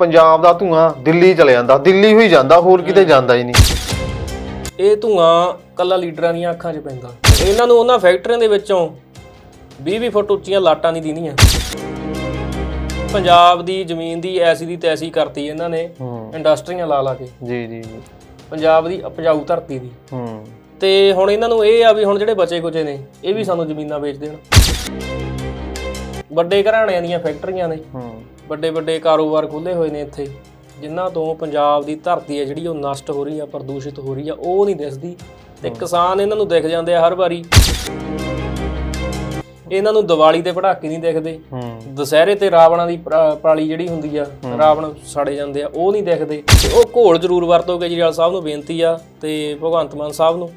ਪੰਜਾਬ ਦਾ ਧੂਆਂ ਦਿੱਲੀ ਚਲੇ ਜਾਂਦਾ ਦਿੱਲੀ ਹੋਈ ਜਾਂਦਾ ਹੋਰ ਕਿਤੇ ਜਾਂਦਾ ਹੀ ਨਹੀਂ। ਇਹ ਧੂਆਂ ਕੱਲਾ ਲੀਡਰਾਂ ਦੀਆਂ ਅੱਖਾਂ 'ਚ ਪੈਂਦਾ। ਇਹਨਾਂ ਨੂੰ ਉਹਨਾਂ ਫੈਕਟਰੀਆਂ ਦੇ ਵਿੱਚੋਂ 20-20 ਫੁੱਟ ਉੱਚੀਆਂ ਲਾਟਾਂ ਨਹੀਂ ਦੀਦੀਆਂ। ਪੰਜਾਬ ਦੀ ਜ਼ਮੀਨ ਦੀ ਐਸੀ ਦੀ ਤੈਸੀ ਕਰਤੀ ਇਹਨਾਂ ਨੇ ਹੂੰ। ਇੰਡਸਟਰੀਆਂ ਲਾ ਲਾ ਕੇ। ਜੀ ਜੀ ਜੀ। ਪੰਜਾਬ ਦੀ ਉਪਜਾਊ ਧਰਤੀ ਦੀ। ਹੂੰ। ਤੇ ਹੁਣ ਇਹਨਾਂ ਨੂੰ ਇਹ ਆ ਵੀ ਹੁਣ ਜਿਹੜੇ ਬਚੇ ਕੁਚੇ ਨੇ ਇਹ ਵੀ ਸਾਨੂੰ ਜ਼ਮੀਨਾਂ ਵੇਚ ਦੇਣ। ਵੱਡੇ ਘਰਾਣਿਆਂ ਦੀਆਂ ਫੈਕਟਰੀਆਂ ਨੇ। ਹੂੰ। ਵੱਡੇ ਵੱਡੇ ਕਾਰੋਬਾਰ ਖੁੱਲੇ ਹੋਏ ਨੇ ਇੱਥੇ। ਜਿਨ੍ਹਾਂ ਤੋਂ ਪੰਜਾਬ ਦੀ ਧਰਤੀ ਹੈ ਜਿਹੜੀ ਉਹ ਨਸ਼ਟ ਹੋ ਰਹੀ ਆ ਪ੍ਰਦੂਸ਼ਿਤ ਹੋ ਰਹੀ ਆ ਉਹ ਨਹੀਂ ਦਿਸਦੀ ਤੇ ਕਿਸਾਨ ਇਹਨਾਂ ਨੂੰ ਦਿਖ ਜਾਂਦੇ ਆ ਹਰ ਵਾਰੀ। ਇਹਨਾਂ ਨੂੰ ਦੀਵਾਲੀ ਤੇ ਪਟਾਕੇ ਨਹੀਂ ਦਿਖਦੇ। ਦੁਸਹਿਰੇ ਤੇ ਰਾਵਣਾਂ ਦੀ ਪਰਾਲੀ ਜਿਹੜੀ ਹੁੰਦੀ ਆ ਰਾਵਣ ਸਾੜੇ ਜਾਂਦੇ ਆ ਉਹ ਨਹੀਂ ਦਿਖਦੇ। ਤੇ ਉਹ ਘੋਲ ਜ਼ਰੂਰ ਵਰਤੋ ਕੇਜਰੀਵਾਲ ਸਾਹਿਬ ਨੂੰ ਬੇਨਤੀ ਆ ਤੇ ਭਗਵੰਤ ਮਾਨ ਸਾਹਿਬ ਨੂੰ।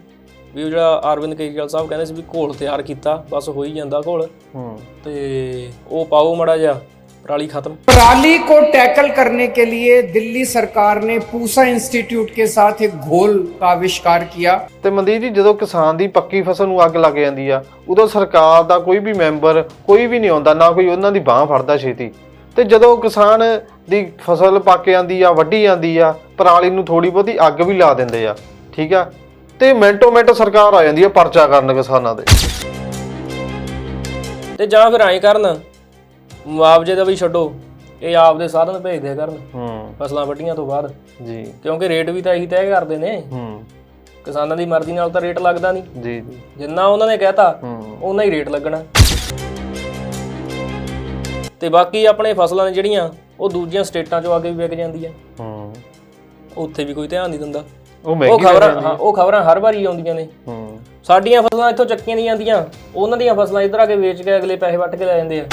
ਵੀ ਉਹ ਜਿਹੜਾ ਅਰਵਿੰਦ ਕੇਜਰੀਵਾਲ ਸਾਹਿਬ ਕਹਿੰਦੇ ਸੀ ਵੀ ਘੋਲ ਤਿਆਰ ਕੀਤਾ ਬਸ ਹੋ ਹੀ ਜਾਂਦਾ ਘੋਲ। ਹੂੰ। ਤੇ ਉਹ ਪਾਓ ਮੜਾ ਜਾ ਪਰਾਲੀ ਖਤਮ पराली को टैकल करने के लिए दिल्ली सरकार ने पूसा इंस्टीट्यूट के साथ एक घोल का आविष्कार किया ਤੇ ਮਨਦੀਪ ਜੀ ਜਦੋਂ ਕਿਸਾਨ ਦੀ ਪੱਕੀ ਫਸਲ ਨੂੰ ਅੱਗ ਲੱਗ ਜਾਂਦੀ ਆ ਉਦੋਂ ਸਰਕਾਰ ਦਾ ਕੋਈ ਵੀ ਮੈਂਬਰ ਕੋਈ ਵੀ ਨਹੀਂ ਆਉਂਦਾ ਨਾ ਕੋਈ ਉਹਨਾਂ ਦੀ ਬਾਹ ਫੜਦਾ ਛੇਤੀ ਤੇ ਜਦੋਂ ਕਿਸਾਨ ਦੀ ਫਸਲ ਪੱਕ ਜਾਂਦੀ ਆ ਵੱਢੀ ਜਾਂਦੀ ਆ ਪਰਾਲੀ ਨੂੰ ਥੋੜੀ ਬਹੁਤੀ ਅੱਗ ਵੀ ਲਾ ਦਿੰਦੇ ਆ ਠੀਕ ਆ ਤੇ ਮਿੰਟੋ ਮਿੰਟ ਸਰਕਾਰ ਆ ਜਾਂਦੀ ਆ ਪਰਚਾ ਕਰਨ ਕਿਸਾਨਾਂ ਦੇ ਤੇ ਜਾਂ ਫਿਰ ਐਂ ਕਰਨ ਮੁਆਵਜ਼ੇ ਦਾ ਵੀ ਛੱਡੋ ਇਹ ਆਪਦੇ ਸਾਧਨ ਭੇਜ ਦਿਆ ਕਰਨ। ਹੂੰ। ਫਸਲਾਂ ਵੱਢੀਆਂ ਤੋਂ ਬਾਅਦ। ਜੀ। ਕਿਉਂਕਿ ਰੇਟ ਵੀ ਤਾਂ ਇਹੀ ਤੈਅ ਕਰਦੇ ਨੇ। ਹੂੰ। ਕਿਸਾਨਾਂ ਦੀ ਮਰਜ਼ੀ ਨਾਲ ਤਾਂ ਰੇਟ ਲੱਗਦਾ ਨਹੀਂ। ਜੀ ਜੀ। ਜਿੰਨਾ ਉਹਨਾਂ ਨੇ ਕਹਿਤਾ ਹੂੰ। ਉਹਨਾਂ ਹੀ ਰੇਟ ਲੱਗਣਾ। ਤੇ ਬਾਕੀ ਆਪਣੇ ਫਸਲਾਂ ਨੇ ਜਿਹੜੀਆਂ ਉਹ ਦੂਜੀਆਂ ਸਟੇਟਾਂ 'ਚੋਂ ਅੱਗੇ ਵੀ ਵਿਕ ਜਾਂਦੀਆਂ। ਹੂੰ। ਉੱਥੇ ਵੀ ਕੋਈ ਧਿਆਨ ਨਹੀਂ ਦਿੰਦਾ। ਉਹ ਉਹ ਖਬਰਾਂ ਉਹ ਖਬਰਾਂ ਹਰ ਵਾਰੀ ਆਉਂਦੀਆਂ ਨੇ। ਹੂੰ। ਸਾਡੀਆਂ ਫਸਲਾਂ ਇੱਥੋਂ ਚੱਕੀਆਂ ਨਹੀਂ ਜਾਂਦੀਆਂ। ਉਹਨਾਂ ਦੀਆਂ ਫਸਲਾਂ ਇੱਧਰ ਆ ਕੇ ਵੇਚ ਕੇ ਅਗਲੇ ਪੈਸੇ ਵੱਟ ਕੇ ਲੈ ਜਾਂਦੇ ਆ।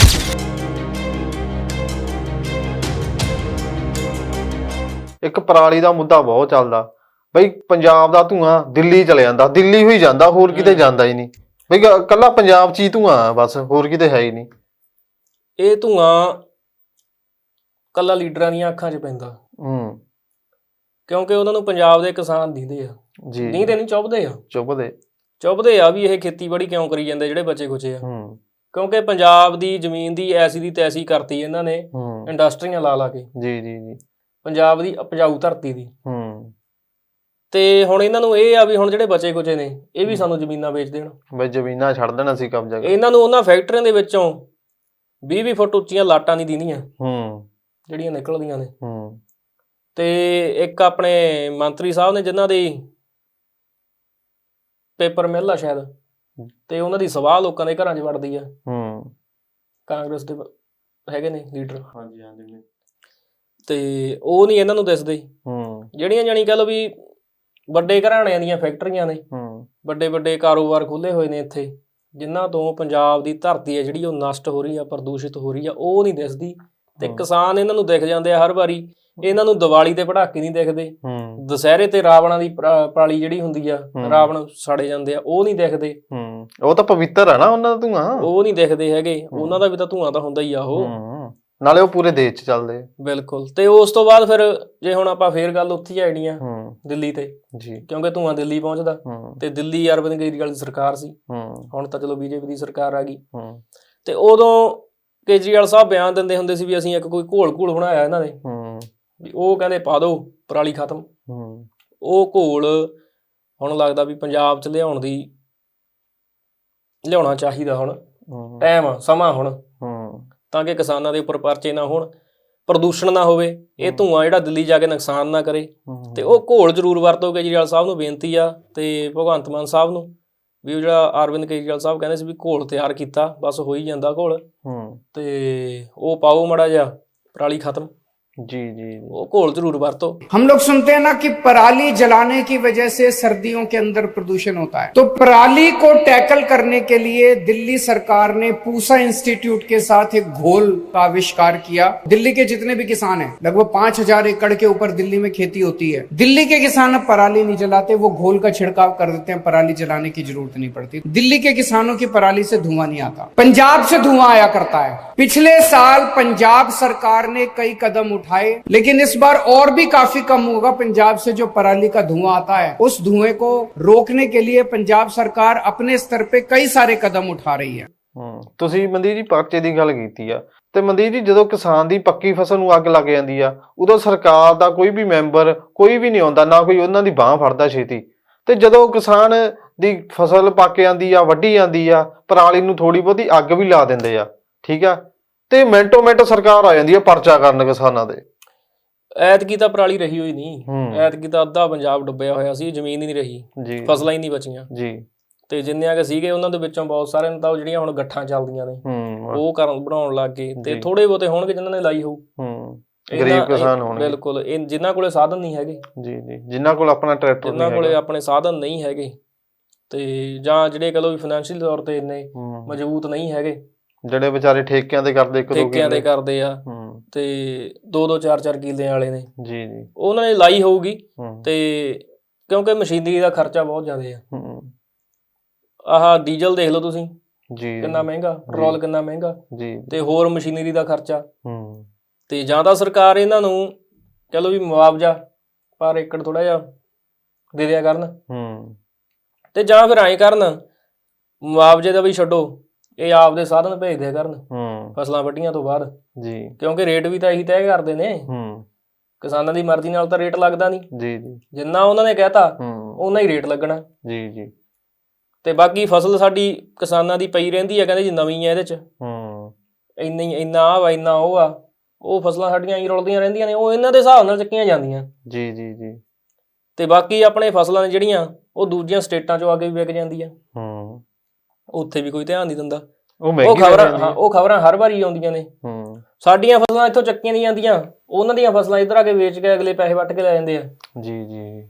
ਇੱਕ ਪਰਾਲੀ ਦਾ ਮੁੱਦਾ ਬਹੁਤ ਚੱਲਦਾ। ਬਈ ਪੰਜਾਬ ਦਾ ਧੂਆਂ ਦਿੱਲੀ ਚਲੇ ਜਾਂਦਾ ਦਿੱਲੀ ਹੋਈ ਜਾਂਦਾ ਹੋਰ ਕਿਤੇ ਜਾਂਦਾ ਹੀ ਨਹੀਂ। ਬਈ ਕੱਲਾ ਪੰਜਾਬ 'ਚ ਹੀ ਧੂਆਂ ਬਸ ਹੋਰ ਕਿਤੇ ਹੈ ਹੀ ਨਹੀਂ। ਇਹ ਧੂਆਂ ਕੱਲਾ ਲੀਡਰਾਂ ਦੀਆਂ ਅੱਖਾਂ 'ਚ ਪੈਂਦਾ। ਹੂੰ। ਕਿਉਂਕਿ ਉਹਨਾਂ ਨੂੰ ਪੰਜਾਬ ਦੇ ਕਿਸਾਨ ਦਿੰਦੇ ਆ। ਜੀ। ਨਹੀਂ ਤੇ ਨਹੀਂ ਚੁੱਭਦੇ ਆ। ਚੁੱਭਦੇ। ਚੁੱਭਦੇ ਆ ਵੀ ਇਹ ਖੇਤੀਬਾੜੀ ਕਿਉਂ ਕਰੀ ਜਾਂਦੇ ਜਿਹੜੇ ਬੱਚੇ ਕੁਚੇ ਆ। ਹੂੰ। ਕਿਉਂਕਿ ਪੰਜਾਬ ਦੀ ਜ਼ਮੀਨ ਦੀ ਐਸੀ ਦੀ ਤੈਸੀ ਕਰਤੀ ਇਹਨਾਂ ਨੇ ਇੰਡਸਟਰੀਆਂ ਲਾ ਲਾ ਕੇ। ਜੀ ਜੀ ਜੀ। ਪੰਜਾਬ ਦੀ ਉਪਜਾਊ ਧਰਤੀ ਦੀ। ਹੂੰ। ਤੇ ਹੁਣ ਇਹਨਾਂ ਨੂੰ ਇਹ ਆ ਵੀ ਹੁਣ ਜਿਹੜੇ ਬੱਚੇ ਕੁਚੇ ਨੇ ਇਹ ਵੀ ਸਾਨੂੰ ਜ਼ਮੀਨਾਂ ਵੇਚ ਦੇਣ। ਬਈ ਜ਼ਮੀਨਾਂ ਛੱਡ ਦੇਣਾ ਸੀ ਕਬਜ਼ਾ ਇਹਨਾਂ ਨੂੰ ਉਹਨਾਂ ਫੈਕਟਰੀਆਂ ਦੇ ਵਿੱਚੋਂ 20-20 ਫੁੱਟ ਉੱਚੀਆਂ ਲਾਟਾਂ ਨਹੀਂ ਦੀਦੀਆਂ ਹੂੰ। ਜਿਹੜੀਆਂ ਨਿਕਲਦੀਆਂ ਨੇ। ਹੂੰ। ਤੇ ਇੱਕ ਆਪਣੇ ਮੰਤਰੀ ਸਾਹਿਬ ਨੇ ਜਿਨ੍ਹਾਂ ਦੀ ਪੇਪਰ ਮਿਲ ਆ ਸ਼ਾਇਦ ਤੇ ਉਹਨਾਂ ਦੀ ਸਵਾਹ ਲੋਕਾਂ ਦੇ ਘਰਾਂ 'ਚ ਵੜਦੀ ਆ। ਹੂੰ। ਕਾਂਗਰਸ ਦੇ ਹੈਗੇ ਨੇ ਲੀਡਰ। ਹਾਂਜੀ ਹਾਂਜੀ ਤੇ ਉਹ ਨਹੀਂ ਇਹਨਾਂ ਨੂੰ ਦਿਸਦੇ। ਹੂੰ। ਜਿਹੜੀਆਂ ਜਾਣੀ ਕਹ ਲਓ ਵੀ ਵੱਡੇ ਘਰਾਣਿਆਂ ਦੀਆਂ ਫੈਕਟਰੀਆਂ ਨੇ। ਹੂੰ। ਵੱਡੇ ਵੱਡੇ ਕਾਰੋਬਾਰ ਖੁੱਲੇ ਹੋਏ ਨੇ ਇੱਥੇ। ਜਿਨ੍ਹਾਂ ਤੋਂ ਪੰਜਾਬ ਦੀ ਧਰਤੀ ਹੈ ਜਿਹੜੀ ਉਹ ਨਸ਼ਟ ਹੋ ਰਹੀ ਆ ਪ੍ਰਦੂਸ਼ਿਤ ਹੋ ਰਹੀ ਆ ਉਹ ਨਹੀਂ ਦਿਸਦੀ। ਤੇ। ਕਿਸਾਨ ਇਹਨਾਂ ਨੂੰ ਦਿਖ ਜਾਂਦੇ ਆ ਹਰ ਵਾਰੀ। ਇਹਨਾਂ ਨੂੰ ਦੀਵਾਲੀ ਤੇ ਪਟਾਕੇ ਨਹੀਂ ਦਿਖਦੇ। ਹੂੰ। ਦੁਸਹਿਰੇ ਤੇ ਰਾਵਣਾਂ ਦੀ ਪਰਾਲੀ ਜਿਹੜੀ ਹੁੰਦੀ ਆ। ਰਾਵਣ ਸਾੜੇ ਜਾਂਦੇ ਆ ਉਹ ਨਹੀਂ ਦਿਖਦੇ। ਹੂੰ। ਉਹ ਤਾਂ ਪਵਿੱਤਰ ਆ ਨਾ ਉਹਨਾਂ ਦਾ ਧੂਆਂ। ਉਹ ਨਹੀਂ ਦਿਖਦੇ ਹੈਗੇ। ਉਹਨਾਂ ਦਾ ਵੀ ਤਾਂ ਧੂਆਂ ਤਾਂ ਹੁੰਦਾ ਹੀ ਆ ਉਹ। ਹੂੰ। ਨਾਲੇ ਉਹ ਪੂਰੇ ਦੇਸ਼ 'ਚ ਚੱਲਦੇ ਬਿਲਕੁਲ। ਤੇ ਉਸ ਤੋਂ ਬਾਅਦ ਫਿਰ ਜੇ ਹੁਣ ਆਪਾਂ ਫੇਰ ਗੱਲ ਉੱਥੇ ਹੀ ਆਈਣੀ ਆ ਹੂੰ। ਦਿੱਲੀ ਤੇ। ਜੀ। ਕਿਉਂਕਿ ਧੂਆਂ ਦਿੱਲੀ ਪਹੁੰਚਦਾ। ਹੂੰ। ਤੇ ਦਿੱਲੀ ਅਰਵਿੰਦ ਕੇਜਰੀਵਾਲ ਦੀ ਸਰਕਾਰ ਸੀ। ਹੂੰ। ਹੁਣ ਤਾਂ ਚਲੋ ਬੀਜੇਪੀ ਦੀ ਸਰਕਾਰ ਆ ਗਈ। ਹੂੰ। ਤੇ ਉਦੋਂ ਕੇਜਰੀਵਾਲ ਸਾਹਿਬ ਬਿਆਨ ਦਿੰਦੇ ਹੁੰਦੇ ਸੀ ਵੀ ਅਸੀਂ ਇੱਕ ਕੋਈ ਘੋਲ ਘੋਲ ਬਣਾਇਆ ਇਹਨਾਂ ਨੇ। ਹੂੰ। ਵੀ ਉਹ ਕਹਿੰਦੇ ਪਾ ਦਿਓ ਪਰਾਲੀ ਖਤਮ। ਹੂੰ। ਉਹ ਘੋਲ ਹੁਣ ਲੱਗਦਾ ਵੀ ਪੰਜਾਬ 'ਚ ਲਿਆਉਣ ਦੀ ਲਿਆਉਣਾ ਚਾਹੀਦਾ ਹੁਣ। ਹੂੰ। ਟਾਈਮ ਸਮਾਂ ਹੁਣ। ਤਾਂ ਕਿ ਕਿਸਾਨਾਂ ਦੇ ਉੱਪਰ ਪਰਚੇ ਨਾ ਹੋਣ ਪ੍ਰਦੂਸ਼ਣ ਨਾ ਹੋਵੇ ਇਹ। ਧੂਆਂ ਜਿਹੜਾ ਦਿੱਲੀ ਜਾ ਕੇ ਨੁਕਸਾਨ ਨਾ ਕਰੇ। ਤੇ ਉਹ ਘੋਲ ਜ਼ਰੂਰ ਵਰਤੋ ਕੇਜਰੀਵਾਲ ਸਾਹਿਬ ਨੂੰ ਬੇਨਤੀ ਆ ਤੇ ਭਗਵੰਤ ਮਾਨ ਸਾਹਿਬ ਨੂੰ ਵੀ ਉਹ ਜਿਹੜਾ ਅਰਵਿੰਦ ਕੇਜਰੀਵਾਲ ਸਾਹਿਬ ਕਹਿੰਦੇ ਸੀ ਵੀ ਘੋਲ ਤਿਆਰ ਕੀਤਾ ਬਸ ਹੋ ਹੀ ਜਾਂਦਾ ਘੋਲ। ਹੂੰ। ਤੇ ਉਹ ਪਾਓ ਮੜਾ ਜਾ ਪਰਾਲੀ ਖਤਮ। जी जी वो घोल ज़रूर वरतो हम लोग सुनते हैं ना कि पराली जलाने की वजह से सर्दियों के अंदर प्रदूषण होता है। तो पराली को टैकल करने के लिए दिल्ली सरकार ने पूसा इंस्टीट्यूट के साथ एक घोल का आविष्कार किया। दिल्ली के जितने भी किसान हैं लगभग पाँच हज़ार एकड़ के ऊपर दिल्ली में खेती होती है। दिल्ली के किसान अब पराली नहीं जलाते वो घोल का छिड़काव कर देते हैं पराली जलाने की ज़रूरत नहीं पड़ती। दिल्ली के किसानों की पराली से धुआँ नहीं आता। पंजाब से धुआँ आया करता है। पिछले साल पंजाब सरकार ने कई कदम उठा उठाए लेकिन इस बार और भी काफी कम होगा पंजाब से जो पराली का धुआं आता है उस धुएं को रोकने के लिए पंजाब सरकार अपने स्तर पे कई सारे कदम उठा रही है ਹੂੰ ਤੁਸੀਂ ਮੰਦੀ ਜੀ ਪਰਚੇ ਦੀ ਗੱਲ ਕੀਤੀ ਆ ਤੇ ਮਨਦੀਪ ਜੀ ਜਦੋਂ ਕਿਸਾਨ ਦੀ ਪੱਕੀ ਫਸਲ ਨੂੰ ਅੱਗ ਲੱਗ ਜਾਂਦੀ ਆ ਉਦੋਂ ਸਰਕਾਰ ਦਾ ਕੋਈ ਵੀ ਮੈਂਬਰ ਕੋਈ ਵੀ ਨਹੀਂ ਆਉਂਦਾ ਨਾ ਕੋਈ ਉਹਨਾਂ ਦੀ ਬਾਹ ਫੜਦਾ ਛੇਤੀ ਤੇ ਜਦੋਂ ਕਿਸਾਨ ਦੀ ਫਸਲ ਪੱਕ ਜਾਂਦੀ ਆ ਵੱਢੀ ਜਾਂਦੀ ਆ ਪਰਾਲੀ ਨੂੰ ਥੋੜੀ ਬਹੁਤੀ ਅੱਗ ਵੀ ਲਾ ਦਿੰਦੇ ਆ ਠੀਕ ਆ ਤੇ ਮਿੰਟੋ ਮਿੰਟ ਸਰਕਾਰ ਆ ਜਾਂਦੀ ਆ ਪਰਚਾ ਕਰਨ ਕਿਸਾਨਾਂ ਦੇ। ਐਤਕੀ ਤਾਂ ਪਰਾਲੀ ਰਹੀ ਹੋਈ ਨਹੀਂ। ਹੂੰ। ਐਤਕੀ ਤਾਂ ਅੱਧਾ ਪੰਜਾਬ ਡੁੱਬਿਆ ਹੋਇਆ ਸੀ ਜ਼ਮੀਨ ਹੀ ਨਹੀਂ ਰਹੀ। ਫਸਲਾਂ ਹੀ ਨਹੀਂ ਬਚੀਆਂ। ਜੀ। ਤੇ ਜਿੰਨਿਆਂ ਕੇ ਸੀਗੇ ਉਹਨਾਂ ਦੇ ਵਿੱਚੋਂ ਬਹੁਤ ਸਾਰਿਆਂ ਨੂੰ ਤਾਂ ਉਹ ਜਿਹੜੀਆਂ ਹੁਣ ਗੱਠਾਂ ਚੱਲਦੀਆਂ ਨੇ ਹੂੰ। ਉਹ ਕਰਨ ਬਣਾਉਣ ਲੱਗ ਗਏ। ਤੇ। ਥੋੜੇ ਬਹੁਤੇ ਹੋਣਗੇ ਜਿਨ੍ਹਾਂ ਨੇ ਲਾਈ ਹੋਊ। ਹੂੰ। ਇਹਨਾਂ- ਗਰੀਬ ਕਿਸਾਨ ਹੋਣਗੇ। ਬਿਲਕੁਲ। ਇਹ ਜਿਨ੍ਹਾਂ ਕੋਲੇ ਸਾਧਨ ਨਹੀਂ ਹੈਗੇ। ਜੀ ਜੀ। ਜਿਨ੍ਹਾਂ ਕੋਲ ਆਪਣਾ ਟਰੈਕਟਰ ਜਿਨ੍ਹਾਂ ਨਹੀਂ ਕੋਲੇ ਹੈਗਾ। ਆਪਣੇ ਸਾਧਨ ਨਹੀਂ ਹੈਗੇ। ਤੇ ਜਾਂ ਜਿਹੜੇ ਕਹ ਵੀ ਫਾਈਨੈਂਸ਼ੀਅਲ ਤੌਰ ਤੇ ਇੰਨੇ ਹੂੰ। ਮਜ਼ਬੂਤ ਨਹੀਂ ਹੈਗੇ। ਜਿਹੜੇ ਵਿਚਾਰੇ ਠੇਕਿਆਂ ਤੇ ਕਰਦੇ ਇੱਕ ਦੋ ਠੇਕਿਆਂ ਦੇ ਕਿੱਲੇ। ਕਰਦੇ ਆ। ਤੇ ਦੋ ਦੋ ਚਾਰ ਚਾਰ ਕਿੱਲਿਆਂ ਵਾਲੇ ਨੇ। ਜੀ ਜੀ। ਉਹਨਾਂ ਨੇ ਲਾਈ ਹੋਊਗੀ। ਤੇ ਕਿਉਂਕਿ ਮਸ਼ੀਨਰੀ ਦਾ ਖਰਚਾ ਬਹੁਤ ਜ਼ਿਆਦਾ ਆ। ਹੂੰ। ਆਹ ਡੀਜ਼ਲ ਦੇਖ ਲਓ ਤੁਸੀਂ। ਜੀ। ਕਿੰਨਾ ਮਹਿੰਗਾ ਪੈਟਰੋਲ ਕਿੰਨਾ ਮਹਿੰਗਾ। ਜੀ। ਤੇ ਹੋਰ ਮਸ਼ੀਨਰੀ ਦਾ ਖਰਚਾ। ਹੂੰ। ਤੇ ਜਾਂ ਤਾਂ ਸਰਕਾਰ ਇਹਨਾਂ ਨੂੰ ਕਹ ਲਓ ਵੀ ਮੁਆਵਜ਼ਾ ਪਰ ਏਕੜ ਥੋੜਾ ਜਿਹਾ ਦੇ ਦਿਆ ਕਰਨ। ਹੂੰ। ਤੇ ਜਾਂ ਫਿਰ ਐਂ ਕਰਨ ਮੁਆਵਜ਼ੇ ਦਾ ਵੀ ਛੱਡੋ। ਇਹ ਆਪਦੇ ਸਾਧਨ ਭੇਜ ਦਿਆ ਕਰਨ। ਹੂੰ। ਫਸਲਾਂ ਵੱਢੀਆਂ ਤੋਂ ਬਾਅਦ। ਜੀ। ਕਿਉਂਕਿ ਰੇਟ ਵੀ ਤਾਂ ਇਹੀ ਤੈਅ ਕਰਦੇ ਨੇ। ਹੂੰ। ਕਿਸਾਨਾਂ ਦੀ ਮਰਜ਼ੀ ਨਾਲ ਤਾਂ ਰੇਟ ਲੱਗਦਾ ਨਹੀਂ। ਜੀ ਜੀ। ਜਿੰਨਾ ਉਹਨਾਂ ਨੇ ਕਹਿਤਾ ਹੂੰ। ਉਹਨਾਂ ਹੀ ਰੇਟ ਲੱਗਣਾ। ਜੀ ਜੀ। ਤੇ ਬਾਕੀ ਫਸਲ ਸਾਡੀ ਕਿਸਾਨਾਂ ਦੀ ਪਈ ਰਹਿੰਦੀ ਆ ਕਹਿੰਦੇ ਜੀ ਨਵੀਂ ਆ ਇਹਦੇ ਚ। ਹੂੰ। ਇੰਨੀ ਇੰਨਾ ਆ ਵਾ ਇੰਨਾ ਉਹ ਆ। ਉਹ ਫਸਲਾਂ ਸਾਡੀਆਂ ਹੀ ਰੁਲਦੀਆਂ ਰਹਿੰਦੀਆਂ ਨੇ ਉਹ ਇਹਨਾਂ ਦੇ ਹਿਸਾਬ ਨਾਲ ਚੱਕੀਆਂ ਜਾਂਦੀਆਂ। ਜੀ ਜੀ ਜੀ। ਤੇ ਬਾਕੀ ਆਪਣੇ ਫਸਲਾਂ ਨੇ ਜਿਹੜੀਆਂ ਉਹ ਦੂਜੀਆਂ ਸਟੇਟਾਂ ਚੋਂ ਆ ਕੇ ਵੀ ਵਿਕ ਜਾਂਦੀਆਂ। ਹੂੰ। ਉੱਥੇ ਵੀ ਕੋਈ ਧਿਆਨ ਨਹੀਂ ਦਿੰਦਾ। ਉਹ ਉਹ ਮਹਿੰਗੀ ਖਬਰਾਂ ਹਾਂ ਉਹ ਖਬਰਾਂ ਹਰ ਵਾਰੀ ਆਉਂਦੀਆਂ ਨੇ। ਹੂੰ। ਸਾਡੀਆਂ ਫਸਲਾਂ ਇੱਥੋਂ ਚੱਕੀਆਂ ਨਹੀਂ ਜਾਂਦੀਆਂ। ਉਹਨਾਂ ਦੀਆਂ ਫਸਲਾਂ ਇੱਧਰ ਆ ਕੇ ਵੇਚ ਕੇ ਅਗਲੇ ਪੈਸੇ ਵੱਟ ਕੇ ਲੈ ਜਾਂਦੇ ਆ। ਜੀ ਜੀ।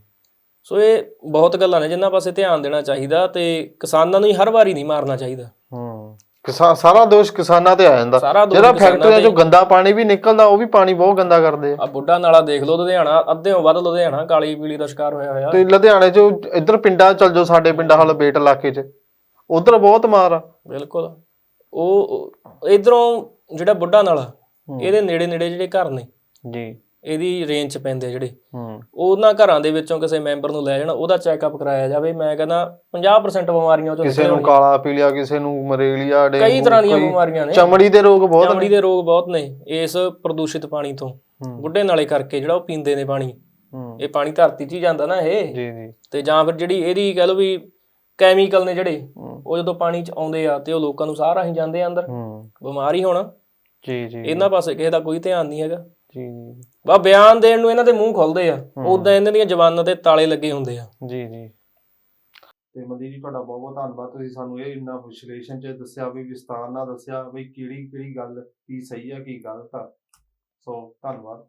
ਸੋ ਇਹ ਬਹੁਤ ਗੱਲਾਂ ਨੇ ਜਿਨ੍ਹਾਂ ਪਾਸੇ ਧਿਆਨ ਦੇਣਾ ਚਾਹੀਦਾ ਤੇ ਕਿਸਾਨਾਂ ਨੂੰ ਹੀ ਹਰ ਵਾਰੀ ਨਹੀਂ ਮਾਰਨਾ ਚਾਹੀਦਾ। ਹੂੰ। ਕਿਸਾਨ ਸਾਰਾ ਦੋਸ਼ ਕਿਸਾਨਾਂ ਤੇ ਆ ਜਾਂਦਾ। ਸਾਰਾ ਦੋਸ਼ ਜਿਹੜਾ ਕਿਸਾਨਾਂ ਫੈਕਟਰੀਆਂ ਚੋਂ ਗੰਦਾ ਪਾਣੀ ਵੀ ਨਿਕਲਦਾ ਉਹ ਵੀ ਪਾਣੀ ਬਹੁਤ ਗੰਦਾ ਕਰਦੇ ਆ। ਆ ਬੁੱਢਾ ਨਾਲਾ ਦੇਖ ਲਓ ਲੁਧਿਆਣਾ ਅੱਧਿਓਂ ਵੱਧ ਲੁਧਿਆਣਾ ਕਾਲੀ ਪੀਲੀ ਦਾ ਸ਼ਿਕਾਰ ਹੋਇਆ ਹੋਇਆ। ਤੇ ਲੁਧਿਆਣੇ ਚ ਇੱਧਰ ਪਿੰਡਾਂ ਚਲ ਜਾਓ ਸਾਡੇ ਪਿੰਡਾਂ ਹਲ ਬੇਟ ਇਲਾਕੇ ਚ। ਉਧਰ ਬਹੁਤ ਮਾਰ ਆ। ਬਿਲਕੁਲ। ਉਹ ਇਧਰੋਂ ਜਿਹੜਾ ਬੁੱਢਾ ਨਾਲਾ ਇਹਦੇ ਨੇੜੇ ਨੇੜੇ ਜਿਹੜੇ ਘਰ ਨੇ ਜੀ। ਇਹਦੀ ਰੇਂਜ ਚ ਪੈਂਦੇ ਜਿਹੜੇ। ਹੂੰ। ਉਹਨਾਂ ਘਰਾਂ ਦੇ ਵਿੱਚੋਂ ਕਿਸੇ ਮੈਂਬਰ ਨੂੰ ਲੈ ਜਾਣਾ ਉਹਦਾ ਚੈੱਕਅਪ ਕਰਾਇਆ ਜਾਵੇ। ਮੈਂ ਕਹਿੰਦਾ 50% ਬਿਮਾਰੀਆਂ ਚੋਂ ਕਿਸੇ ਨੂੰ। ਕਾਲਾ ਪੀਲੀਆ ਕਿਸੇ ਨੂੰ ਮਲੇਰੀਆ ਕਈ ਡੇਂਗੂ ਤਰ੍ਹਾਂ ਦੀਆਂ ਕੋਈ ਬਿਮਾਰੀਆਂ ਨੇ। ਚਮੜੀ ਦੇ ਰੋਗ ਬਹੁਤ ਚਮੜੀ ਦੇ ਰੋਗ ਬਹੁਤ ਨੇ ਇਸ ਪ੍ਰਦੂਸ਼ਿਤ ਪਾਣੀ ਤੋਂ। ਬੁੱਢੇ ਨਾਲੇ ਕਰਕੇ ਜਿਹੜਾ ਉਹ ਪੀਂਦੇ ਨੇ ਪਾਣੀ। ਹੂੰ। ਇਹ ਪਾਣੀ ਧਰਤੀ 'ਚ ਹੀ ਜਾਂਦਾ ਨਾ ਇਹ। ਜੀ ਜੀ। ਤੇ ਜਾਂ ਫਿਰ ਜਿਹੜੀ ਇਹਦੀ ਕਹਿ ਲਓ ਵੀ ਕੈਮੀਕਲ ਨੇ ਜਿਹੜੇ। ਉਹ ਜਦੋਂ ਪਾਣੀ 'ਚ ਆਉਂਦੇ ਆ ਤੇ ਉਹ ਲੋਕਾਂ ਨੂੰ ਸਾਹ ਰਾਹੀਂ ਜਾਂਦੇ ਆ ਅੰਦਰ। ਹੂੰ। ਬਿਮਾਰ ਹੋਣਾ। ਜੀ ਜੀ। ਇਹਨਾਂ ਪਾਸੇ ਕਿਸੇ ਦਾ ਕੋਈ ਧਿਆਨ ਨਹੀਂ ਹੈਗਾ। ਜੀ ਜੀ। ਬਾ ਬਿਆਨ ਦੇਣ ਨੂੰ ਇਹਨਾਂ ਦੇ ਮੂੰਹ ਖੁੱਲਦੇ ਆ। ਉਦਾਂ ਇਹਨਾਂ ਦੀਆਂ ਜ਼ਬਾਨਾਂ ਤੇ ਤਾਲੇ ਲੱਗੇ ਹੁੰਦੇ ਆ। ਜੀ ਜੀ। ਤੇ ਮਦੀ ਜੀ ਤੁਹਾਡਾ ਬਹੁਤ ਬਹੁਤ ਧੰਨਵਾਦ। ਤੁਸੀਂ ਸਾਨੂੰ ਇਹ ਇੰਨਾ ਵਿਸ਼ਲੇਸ਼ਣ ਚ ਦੱਸਿਆ ਵੀ ਵਿਸਤਾਰ ਨਾਲ ਦੱਸਿਆ ਵੀ ਕਿਹੜੀ ਕਿਹੜੀ ਗੱਲ ਕੀ ਸਹੀ ਆ ਕੀ ਗਲਤ ਆ। ਸੋ ਧੰਨਵਾਦ।